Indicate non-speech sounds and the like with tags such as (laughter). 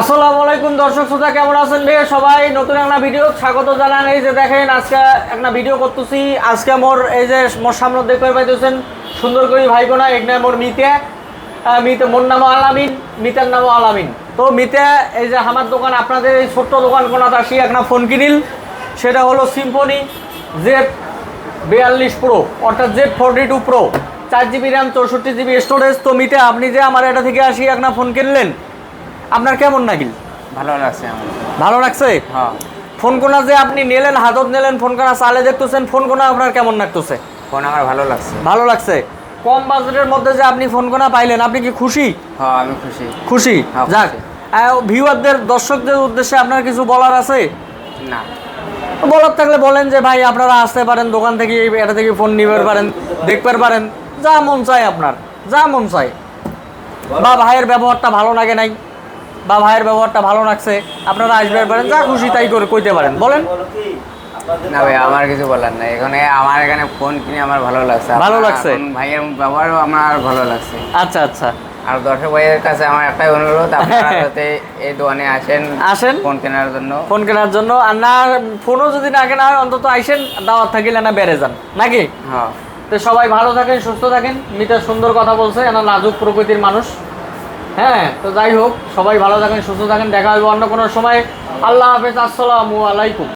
আসসালামু আলাইকুম দর্শক শ্রোতা, কেমন আছেন রে? সবাই নতুন একটা ভিডিও স্বাগত জানান। এই যে দেখেন, আজকে একটা ভিডিও করতেছি। আজকে মোর এই যে মোর সামনে দেখতে পাইতেছেন সুন্দর করে ভাই বোনা এক নাম মোর মিতে। মিতে মোর নাম আলামিন, মিতার নাম আলামিন। তো মিতে, এই যে আমার দোকান, আপনাদের এই ছোট্ট দোকান কোনাতে আসি একটা ফোন কিনিল। সেটা হলো সিম্ফনি জেড বিয়াল্লিশ প্রো অর্থাৎ জেড ফোরটি টু প্রো চার জিবি র্যাম চৌষট্টি জিবি স্টোরেজ তো মিতে, আপনি যে আমার এটা থেকে আসি একটা ফোন কিনলেন। আপনার কেমন লাগিল ভালো লাগছে ভালো লাগছে? হ্যাঁ। ফোন কোনা যে আপনি নিলেন হাতত নিলেন ফোন কোনা চালে দেখতেছেন ফোন কোনা আপনার কেমন লাগতেছে? ফোন আমার ভালো লাগছে। ভালো লাগছে? কম বাজেটের মধ্যে যে আপনি ফোন কোনা পাইলেন আপনি কি খুশি? হ্যাঁ আমি খুশি। খুশি? হ্যাঁ, যাক ভিউয়ারদের দর্শকদের উদ্দেশ্যে আপনার কিছু বলার আছে? না। বলার থাকলে বলেন যে ভাই আপনারা আসতে পারেন দোকান থেকে এটা থেকে ফোন নিতে পারেন দেখতে পারেন। যা মন চায় আপনার যা মন চায়। বা ভাইয়ের ব্যবহারটা ভালো লাগে নাই? বা ভাইয়ের ব্যবহারটা ভালো লাগছে আপনারা আসবে পারেন যা খুশি তাই করে কইতে পারেন। বলেন। না ভাই আমার কিছু বলার নাই। এখানে আমার এখানে ফোন কিনে আমার ভালো লাগছে। ভালো লাগছে? ভাইয়ের ব্যবহারও আমার ভালো লাগছে। আচ্ছা আচ্ছা। আর দর্শক ভাইয়ের কাছে আমার একটাই অনুরোধ আপনারা (laughs) যাতে এই দোকানে আসেন আসেন। ফোন কেনার জন্য। ফোন কেনার জন্য। আর না ফোনও যদি না কেনা হয় অন্তত আইসেন দাওয়াত থাকিলে না বেড়ে যান। নাকি? হ্যাঁ। তো সবাই ভালো থাকেন সুস্থ থাকেন। মিতা সুন্দর কথা বলছে এনা নাজুক প্রকৃতির মানুষ। হ্যাঁ তো যাই হোক, সবাই ভালো থাকেন, সুস্থ থাকেন, দেখা হবে অন্য কোনো সময়। আল্লাহ হাফেজ, আসসালামু আলাইকুম।